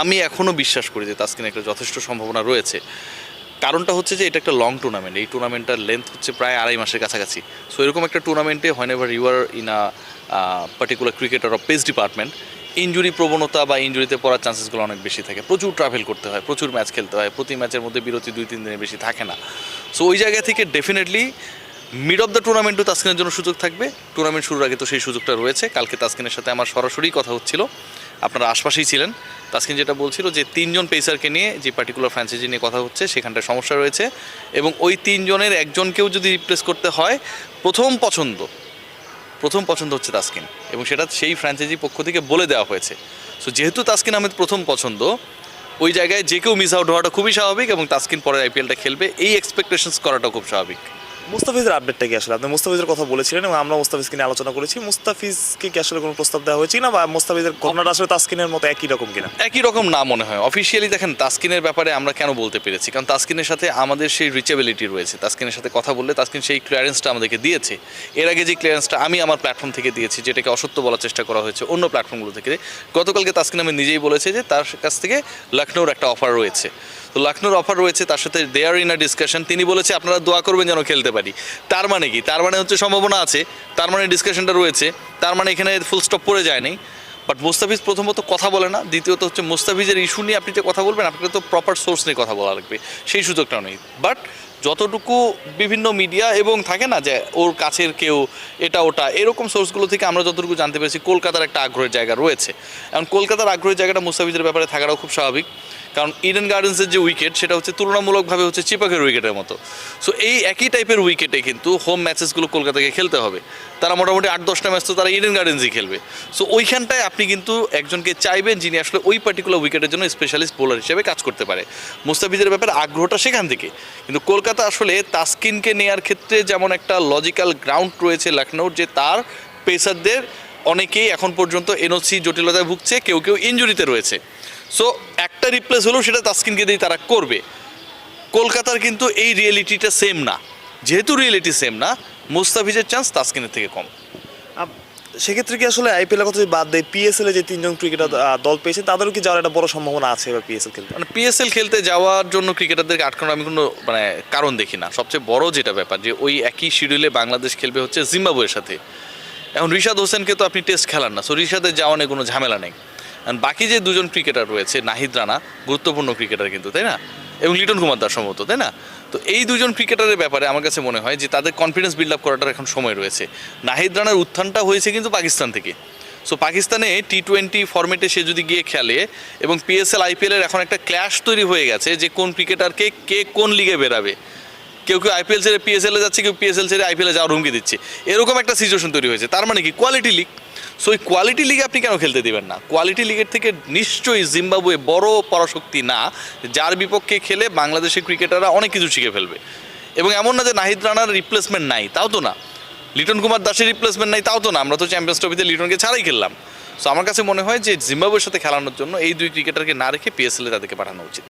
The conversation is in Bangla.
আমি এখনও বিশ্বাস করি যে তাস্কিন একটা যথেষ্ট সম্ভাবনা রয়েছে। কারণটা হচ্ছে যে এটা একটা লং টুর্নামেন্ট এই টুর্নামেন্টটার লেন্থ হচ্ছে প্রায় আড়াই মাসের কাছাকাছি। সো এরকম একটা টুর্নামেন্টে whenever you are in a particular cricketer of pace department injury প্রবণতা বা ইঞ্জুরিতে পড়ার চান্সেসগুলো অনেক বেশি থাকে। প্রচুর ট্রাভেল করতে হয়, প্রচুর ম্যাচ খেলতে হয়, প্রতি ম্যাচের মধ্যে বিরতি দুই, তিন দিনের বেশি থাকে না। সো ওই জায়গা থেকে ডেফিনেটলি মিড অফ দ্য টুর্নামেন্টও তাস্কিনের জন্য সুযোগ থাকবে। টুর্নামেন্ট শুরুর আগে তো সেই সুযোগটা রয়েছে। কালকে তাস্কিনের সাথে আমার সরাসরি কথা হচ্ছিল। আপনারা আশপাশেই ছিলেন। তাস্কিন যেটা বলছিল যে তিনজন পেসারকে নিয়ে যে পার্টিকুলার ফ্র্যাঞ্চাইজি নিয়ে কথা হচ্ছে, সেখানটায় সমস্যা রয়েছে এবং ওই তিনজনের একজনকেও যদি রিপ্লেস করতে হয়, প্রথম পছন্দ প্রথম পছন্দ হচ্ছে তাস্কিন এবং সেটা সেই ফ্র্যাঞ্চাইজি পক্ষ থেকে বলে দেওয়া হয়েছে। সো যেহেতু তাস্কিন আহমেদ প্রথম পছন্দ, ওই জায়গায় যে কেউ মিস আউট হওয়াটা খুবই স্বাভাবিক এবং তাস্কিন পরের আইপিএলটা খেলবে, এই এক্সপেকটেশনস করাটা খুব স্বাভাবিক। মুস্তাফিজের আপডেটটা কি আসলে? আপনি মুস্তাফিজের কথা বলেছিলেন এবং আমরা মুস্তাফিজকে নিয়ে আলোচনা করেছি। মুস্তাফিজকে কি আসলে কোনো প্রস্তাব দেওয়া হয়েছে কিনা বা মুস্তাফিজের ঘটনাটা আসলে তাস্কিনের মতো একই রকম কিনা? একই রকম না মনে হয়। অফিসিয়ালি দেখেন, তাস্কিনের ব্যাপারে আমরা কেন বলতে পেরেছি? কারণ তাস্কিনের সাথে আমাদের সেই রিচেবিলিটি রয়েছে। তাস্কিনের সাথে কথা বললে তাস্কিন সেই ক্লিয়ারেন্সটা আমাদেরকে দিয়েছে। এর আগে যে ক্লিয়ারেন্সটা আমি আমার প্ল্যাটফর্ম থেকে দিয়েছি, যেটাকে অসত্য বলার চেষ্টা করা হয়েছে অন্য প্ল্যাটফর্মগুলো থেকে, গতকালকে তাস্কিন আমি নিজেই বলেছে যে তার কাছ থেকে লখনৌর একটা অফার রয়েছে। তো লখনৌর অফার রয়েছে, তার সাথে দেয়ার ইন আ ডিসকাশন তিনি বলেছে, আপনারা দোয়া করবেন যেন খেলতে পারি। তার মানে কি? তার মানে হচ্ছে সম্ভাবনা আছে, তার মানে ডিসকাশনটা রয়েছে, তার মানে এখানে ফুল স্টপ পড়ে যায়নি বাট মুস্তাফিজ প্রথমত কথা বলে না, দ্বিতীয়ত হচ্ছে মুস্তাফিজের ইস্যু নিয়ে আপনি যে কথা বলবেন, আপনাকে তো প্রপার সোর্স নিয়ে কথা বলা লাগবে, সেই সুযোগটা নেই। বাট যতটুকু বিভিন্ন মিডিয়া এবং থাকে না যে ওর কাছের কেউ এটা ওটা, এরকম সোর্সগুলো থেকে আমরা যতটুকু জানতে পেরেছি, কলকাতার একটা আগ্রহের জায়গা রয়েছে। এখন কলকাতার আগ্রহের জায়গাটা মুস্তাফিজের ব্যাপারে থাকাটাও খুব স্বাভাবিক। কারণ ইডেন গার্ডেন্সের যে উইকেট সেটা হচ্ছে তুলনামূলকভাবে হচ্ছে চিপাকের উইকেটের মতো। সো এই একই টাইপের উইকেটে কিন্তু হোম ম্যাচেসগুলো কলকাতাকে খেলতে হবে। তারা মোটামুটি আট দশটা ম্যাচ তো তারা ইডেন গার্ডেন্সই খেলবে। সো ওইখানটায় আপনি কিন্তু একজনকে চাইবেন যিনি আসলে ওই পার্টিকুলার উইকেটের জন্য স্পেশালিস্ট বোলার হিসেবে কাজ করতে পারে। মুস্তাফিজের ব্যাপারে আগ্রহটা সেখান থেকে। কিন্তু কলকাতা আসলে তাস্কিনকে নেয়ার ক্ষেত্রে যেমন একটা লজিক্যাল গ্রাউন্ড রয়েছে লখনৌর যে তার পেসারদের অনেকেই এখন পর্যন্ত এনওসি জটিলতায় ভুগছে, কেউ কেউ ইঞ্জুরিতে রয়েছে। সো একটা রিপ্লেস হলেও সেটা তাস্কিনকে দিয়ে তারা করবে। কলকাতার কিন্তু এই রিয়েলিটিটা সেম না। যেহেতু রিয়েলিটি সেম না, মুস্তাফিজের চান্স তাস্কিনের থেকে কম। সেক্ষেত্রে কি আসলে আইপিএল কথা যদি বাদ দেয় পিএসএল এ যে তিনজন ক্রিকেটার দল পেয়েছে, তাদেরও কি যাওয়ার একটা বড় সম্ভাবনা আছে এবার পিএসএল খেলতে? মানে পিএসএল খেলতে যাওয়ার জন্য ক্রিকেটারদেরকে আটকানোর আমি কোনো মানে কারণ দেখি না। সবচেয়ে বড় যেটা ব্যাপার, যে ওই একই শিডিউলে বাংলাদেশ খেলবে হচ্ছে জিম্বাবুয়ের সাথে। এখন রিশাদ হোসেনকে তো আপনি টেস্ট খেলান না সো রিশাদের যাওয়া নিয়ে কোনো ঝামেলা নেই। বাকি যে দুজন ক্রিকেটার রয়েছে, নাহিদ রানা, গুরুত্বপূর্ণ ক্রিকেটার কিন্তু, তাই না? এবং লিটন কুমার দাস সম্ভবত, তাই না? তো এই দুজন ক্রিকেটারের ব্যাপারে আমার কাছে মনে হয় যে তাদের কনফিডেন্স বিল্ড আপ করাটার এখন সময় রয়েছে। নাহিদ রানার উত্থানটা হয়েছে কিন্তু পাকিস্তান থেকে। সো পাকিস্তানে টি টোয়েন্টি ফর্মেটে সে যদি গিয়ে খেলে এবং পিএসএল আইপিএলের এখন একটা ক্ল্যাশ তৈরি হয়ে গেছে যে কোন ক্রিকেটারকে কে কোন লিগে বেরাবে। কেউ কেউ আইপিএল ছেড়ে পিএসএল যাচ্ছে, কেউ পিএসএল ছেড়ে আইপিএলে যাওয়ার হুমকি দিচ্ছে। এরকম একটা সিচুয়েশন তৈরি হয়েছে। তার মানে কি? কোয়ালিটি লিগ সো ওই কোয়ালিটি লিগে আপনি কেন খেলতে দেবেন না? কোয়ালিটি লিগের থেকে নিশ্চয়ই জিম্বাবুয়ে বড় পরাশক্তি না, যার বিপক্ষে খেলে বাংলাদেশের ক্রিকেটাররা অনেক কিছু শিখে ফেলবে। এবং এমন না যে নাহিদ রানার রিপ্লেসমেন্ট নাই, তাও তো না। লিটন কুমার দাসের রিপ্লেসমেন্ট নাই, তাও তো না। আমরা তো চ্যাম্পিয়ন্স ট্রফিতে লিটনকে ছাড়াই খেললাম। সো আমার কাছে মনে হয় যে জিম্বাবুয়ের সাথে খেলানোর জন্য এই দুই ক্রিকেটারকে না রেখে পিএসএলে তাদেরকে পাঠানো উচিত।